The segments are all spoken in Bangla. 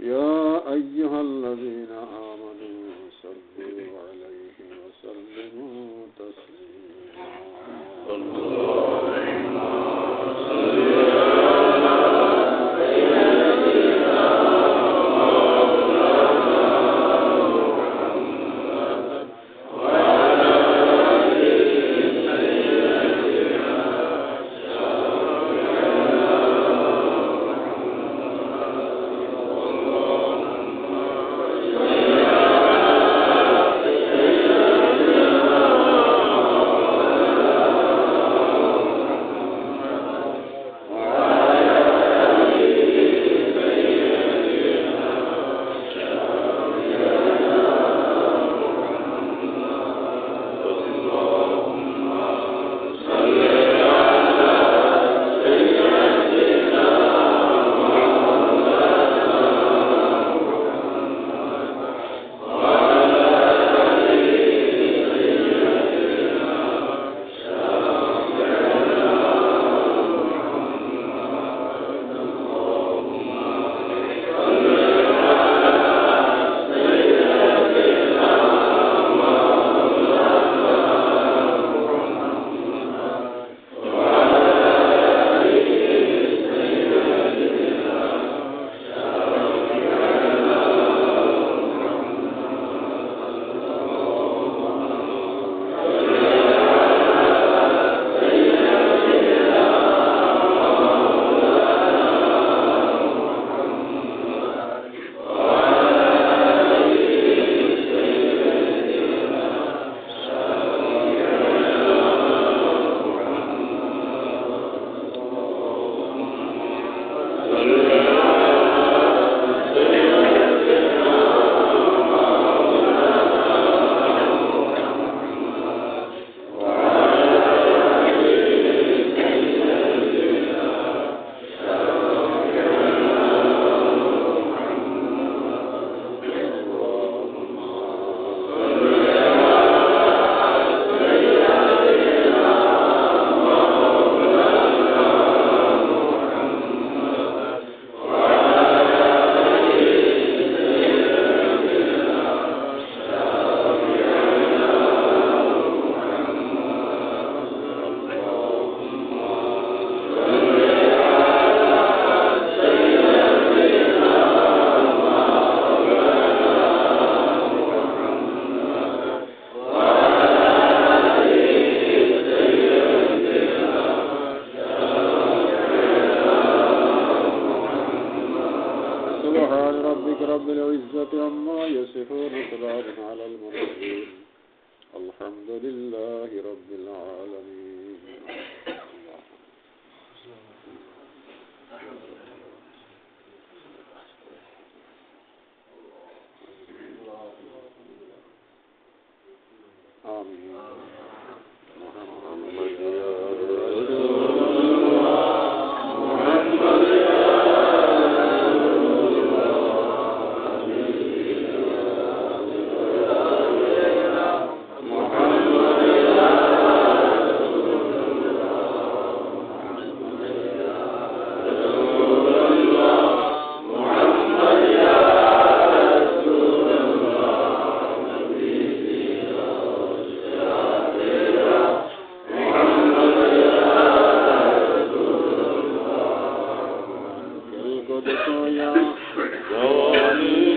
يا أيها الذين Lord,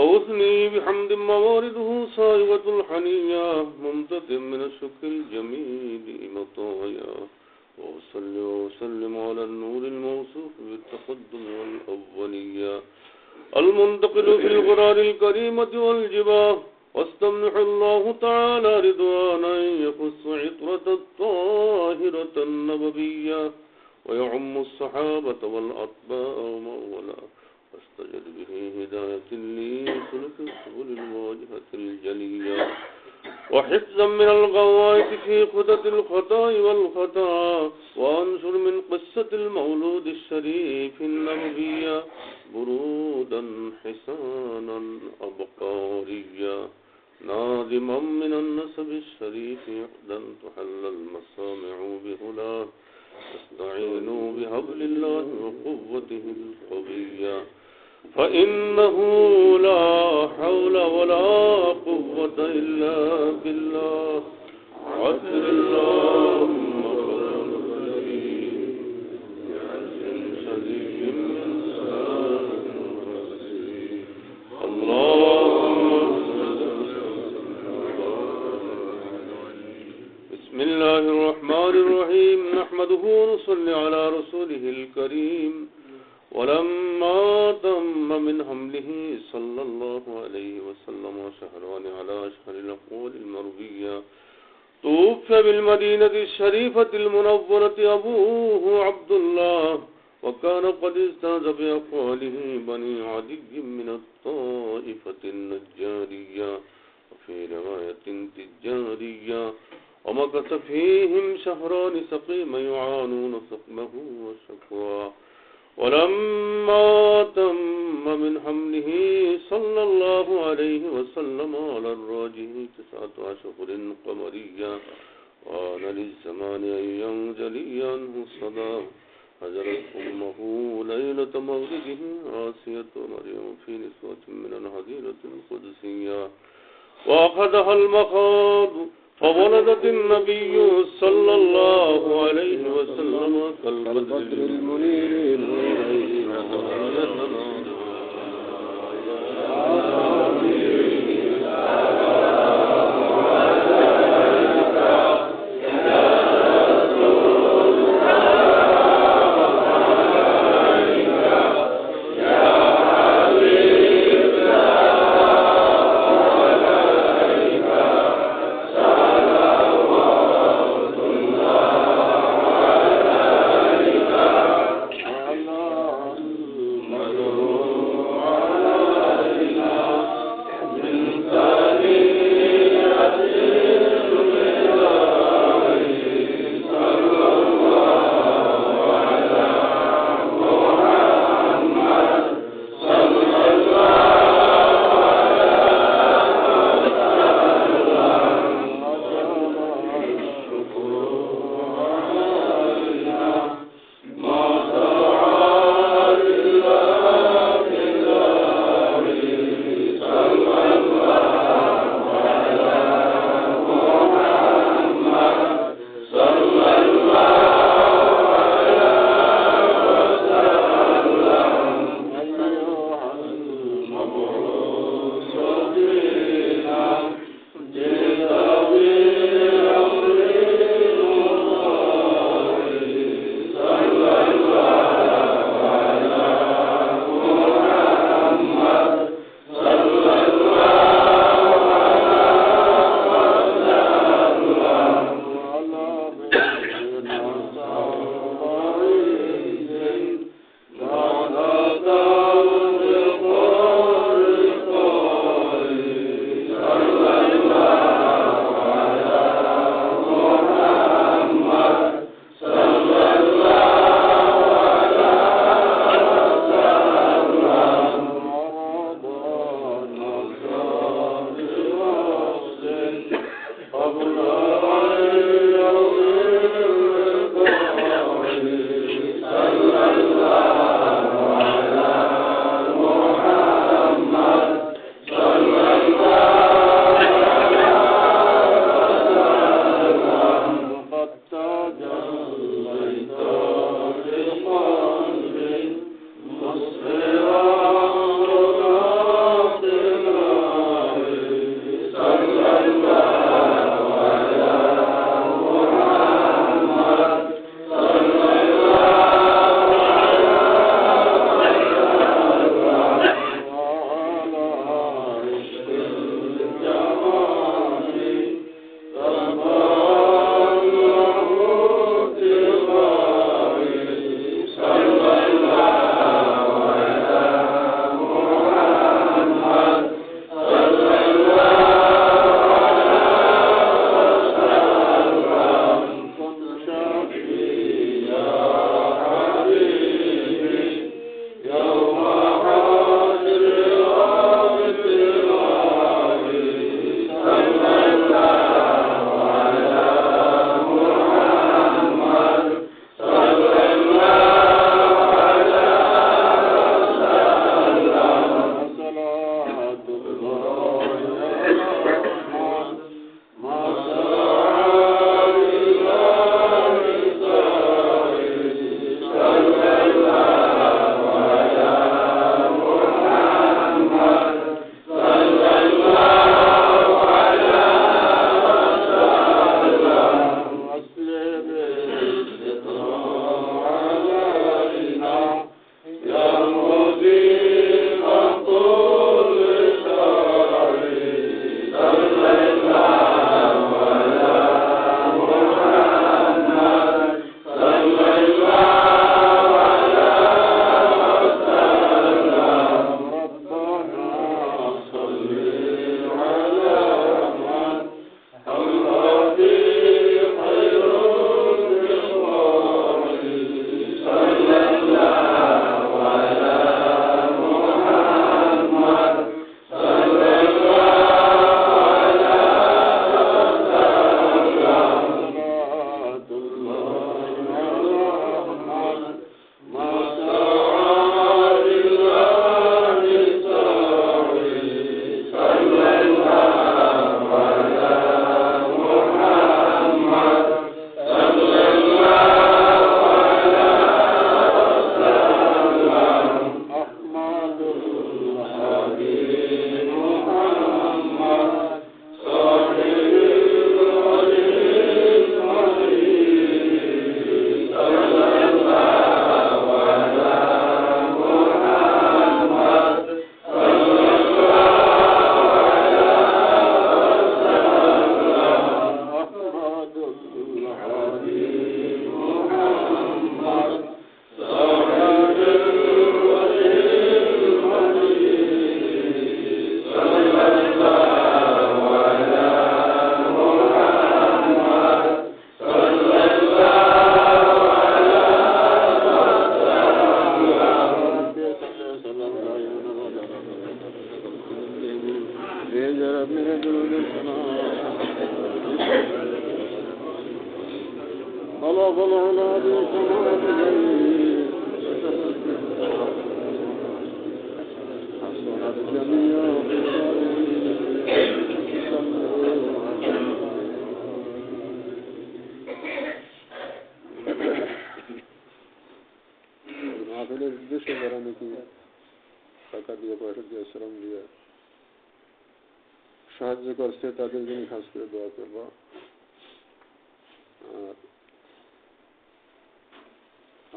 وأثني بحمد موارده صائغة الحنية ممتد من الشكر الجميل مطايا. وأصلي وأسلم على النور الموصوف بالتقدم والأولية. المنتقل في الغرار الكريمة والجباه واستمنح الله تعالى رضوانا يخص عطرة الطاهرة النبوية ويعم الصحابة والأطباء ومولا واستجد به هداية لسلك السبل الواجهة الجلية وحفظا من الغوائط في خدة الخطاء والخطا وانشر من قصة المولود الشريف النبوية برودا حسانا أبقاريا ناظما من النسب الشريف عقدا تحل المسامع بهلاه استعينوا بهبل الله وقوته القوية فإنه لا حول ولا قوة إلا بالله. عسر اللهم بسم الله الرحمن الرحيم. نحمده ونصلي على رسوله الكريم. ولما تم من حمله صلى الله عليه وسلم شهران على أشهر الأقوال المروية توفي بالمدينة الشريفة المنورة أبوه عبد الله، وكان قد استاذ بأقواله بني عدي من الطائفة النجارية، وفي رواية تجارية، ومكث فيهم شهران سقيما يعانون سقمه وشكواه. ولما تم من حمله صلى الله عليه وسلم على الراجه تسعة أشهر قمرية. وآن للزمان أن ينجلي عنه الصدى هجرت أمه ليلة مولده عاسية مريم في نسوة من الهديرة القدسية. وأخذها المخاض فولدت النبي صلى الله عليه وسلم كالبدر المنير. Amen.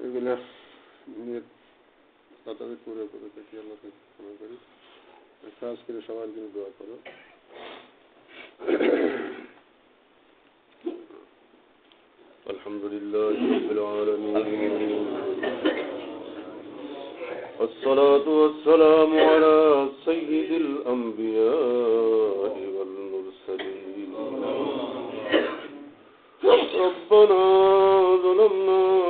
এগুলা নিয়ে তাড়াতাড়ি করে করে দেখি আল্লাহকে ক্ষমা করি খাস করে সবার জন্য দোয়া করো الحمد لله رب العالمين الصلاة والسلام على سيد الأنبياء والمرسلين ربنا ظلمنا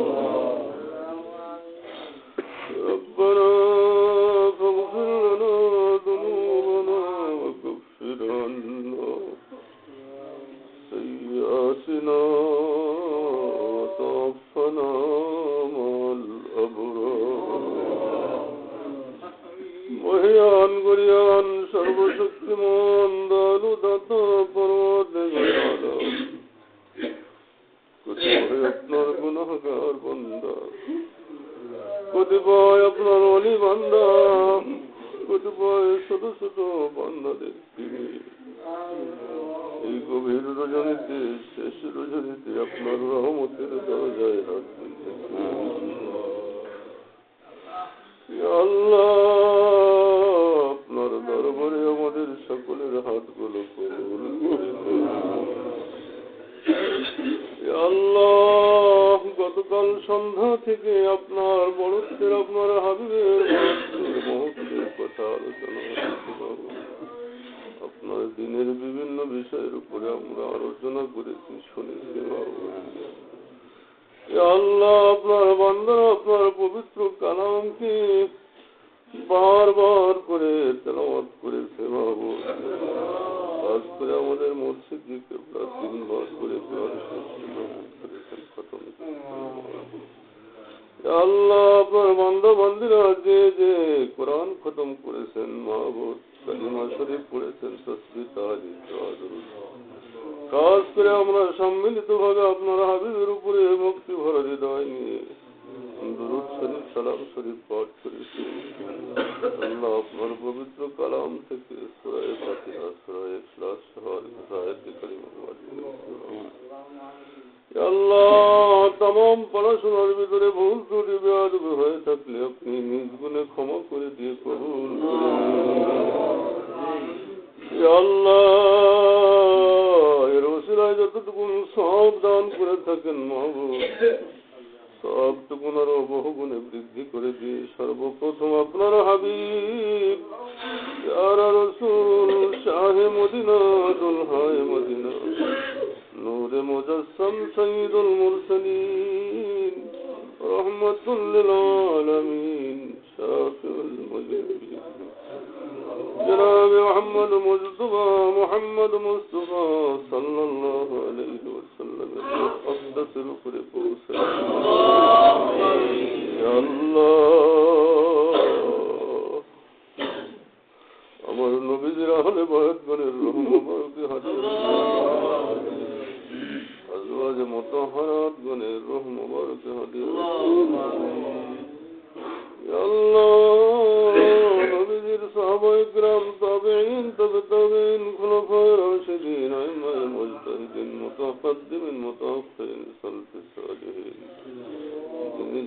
Lord. সন্ধ্যা থেকে আপনার বড়ত্বের আপনার হাবিবের মহত্বের কথা আলোচনা করতে পারব। আপনার দিনের বিভিন্ন বিষয়ের উপরে আমরা আলোচনা করেছি শুনেছি আল্লাহ আপনার বান্দারা আপনার পবিত্র কালামকে বারবার করে তেলাওয়াত করেছে বাবু কাজ করে আমাদের মসজিদকে কেবলা তিনবার করে কোরআন করেছেন। ইয়া আল্লাহ আপনার যে কোরআন খতম করেছেন করে আমরা সম্মিলিত ভাবে আপনার হাবিবের উপরে ভক্তি ভরা হৃদয় নিয়ে দুরুদ শরীফ, সালাম শরীফ, পাঠ করেছি আল্লাহ আপনার পবিত্র কালাম থেকে সুরায় ফাতিহা, সুরায় ইখলাস সহ আয়াত কারিমা আল্লাহ তাম পড়াশোনার ভিতরে ভুল ত্রুটি, বেয়াদব হয়ে থাকলে আপনি নিজ গুণে ক্ষমা করে দিয়ে কবুল আল্লাহ, এর ওসিলায় যতটুকু সব দান করে থাকেন মাহবুব সবটুকুন আরও বহু গুণে বৃদ্ধি করে দিয়ে সর্বপ্রথম আপনার হাবিব রসুল, শাহে মদিনা, দুলহায় মদিনা, নূরে মুজাসম সঈদুল মুরসলিন রহমতুল্লিল আলমিন শাহ جناب محمد مصطفى محمد مصطفى صلى الله عليه وسلم أقدس الخلق يا الله আমার নবীজির আহলে বায়াতগণের রহমতকে হাজির আজওয়াজ মুতাহহারাত গণের রূহ মুবারক হাদিয়া ইয়া আল্লাহ নবীজির সাহাবাই গ্রাম তবে তাবেইন খুলফায় রাশেদিন আইমায়ে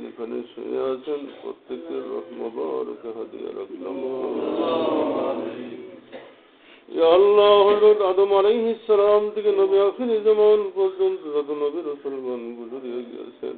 যেখানে শুয়ে আছেন প্রত্যেকের রহমবারকে হাদিয়া রাখলাম আল্লাহ হজরত আদম থেকে নবী আখিরি জামান পর্যন্ত যত নবী রসুলগণ গুজরিয়ে গিয়েছেন।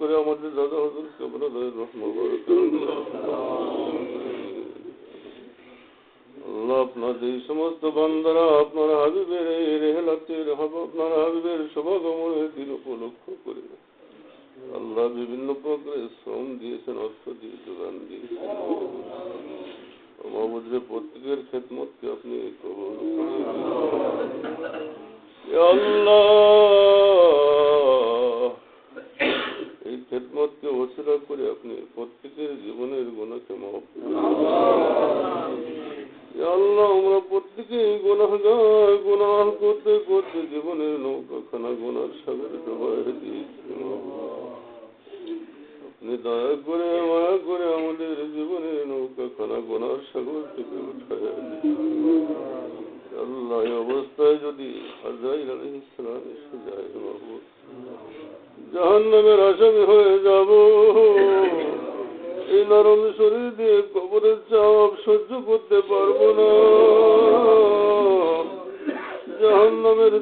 করে আমাদের দাদা হজুর আল্লাহ আপনার এই সমস্ত বান্দারা আপনার হাবিবের এই রেহেলাতের আপনার হাবিবের সমাগমনের দিন উপলক্ষ করে। আল্লাহ বিভিন্ন প্রকারের শ্রম দিয়েছেন, অর্থ দিয়ে যোগান দিয়েছেন। মহাবুদ্রে প্রত্যেকের খেদমতকে আপনি কবল আল্লাহ এই ওসিলা করে আপনি প্রত্যেকের জীবনের গুণাকে মাফ আল্লাহ আমরা প্রত্যেকেই গুণাগার গুণাহ করতে করতে জীবনের নৌকাখানা গোনার সাগরে ডোবায় দিয়েছি। আপনি দয়া করে মায়া করে আমাদের জীবনের নৌকাখানা গোনার সাগর থেকে উঠায় আল্লাহ অবস্থায় যদি আজাইল আলহ ইসলাম এসে যায় বাবু জাহান নামের আসামি হয়ে যাব। এই নরম শরীর দিয়ে কবরের চাপ সহ্য করতে পারব না। জাহান নামের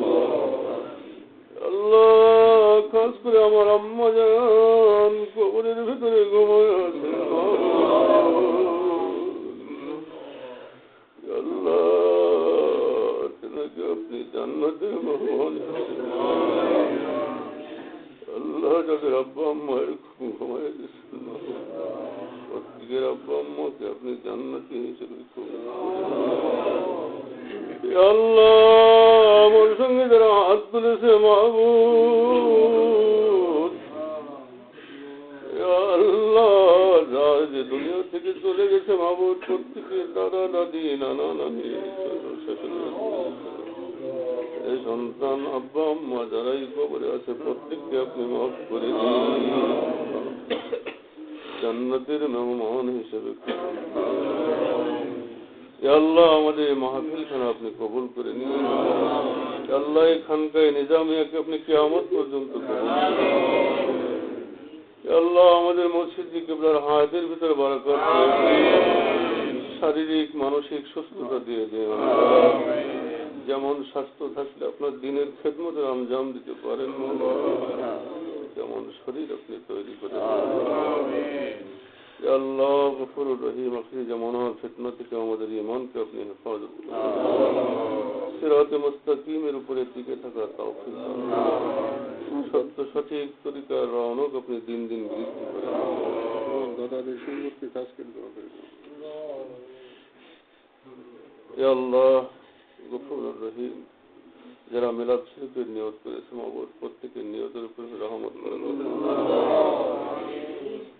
Lord. জান্নাতের মেহমান হিসেবে আল্লাহ আমাদের এই মাহফিল খানা আপনি কবুল করে নিন। আল্লাহ এই নিজামিয়াকে আপনি কিয়ামত পর্যন্ত কবুল আল্লাহ আমাদের মসজিদ কেবলার হায়াতের ভিতরে বারাকাত। শারীরিক, মানসিক সুস্থতা দিয়ে দিন। যেমন স্বাস্থ্য থাকলে আপনার দিনের খেদমতের আঞ্জাম দিতে পারেন। যেমন শরীর আপনি তৈরি করে আল্লাহ গফুর রহিম আখরি জামানার ফিতনা থেকে আমাদের ইমানকে আপনি হেফাজত সিরাতে মুস্তাকিমের উপরে টিকে থাকা তৌফিক সত্য সঠিক তরিকার রওনক আপনি দিন দিন বৃদ্ধি করেন। দাদাদের করতে আল্লাহ গফুর রহিম। যারা মিলাদ শরীফের নিয়ত করেছে মাবুদ প্রত্যেকের নিয়তের উপরে রহমত করে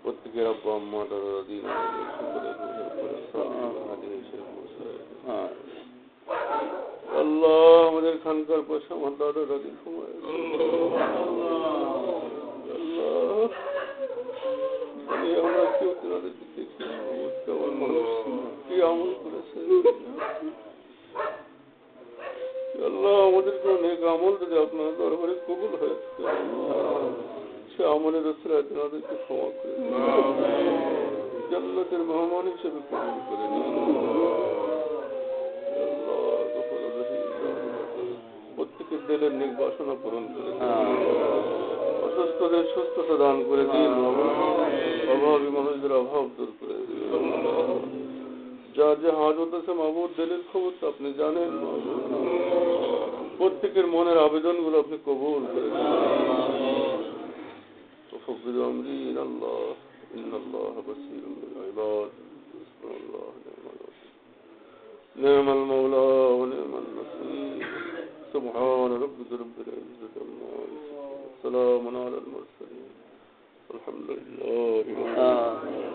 প্রত্যেকের আব্বা আম্মা দাদা দাদি। আল্লাহ আমাদের খানকার পয়সা আমার দাদা দাদির সময় আমরা কেউ তেনাদের দেখি কি আমল করেছে? আল্লাহ আমাদেরকে অনেক আমল যদি আপনার দরবারে কবুল হয়েছে সে আমলের রসরা তেনাদেরকে ক্ষমা করে। জান্নাতের মেহমান হিসেবে কবুল করে প্রত্যেকের দিলের নেক বাসনা পূরণ করে অসুস্থদের সুস্থতা দান করে দিন অভাবী মানুষদের অভাব দূর করে দিন যার যে হাজত আছে মাহবুব দিলের খবর তো আপনি জানেন মাহবুব। প্রত্যেকের মনের আবেদনগুলো আপনি কবুল করে দিন وفضل أمري إلى الله إن الله بصير بالعباد بسم الله نعم الوكيل نعم المولى ونعم النصير سبحان ربك رب العزة عما يصفون سلام على المرسلين الحمد لله رب العالمين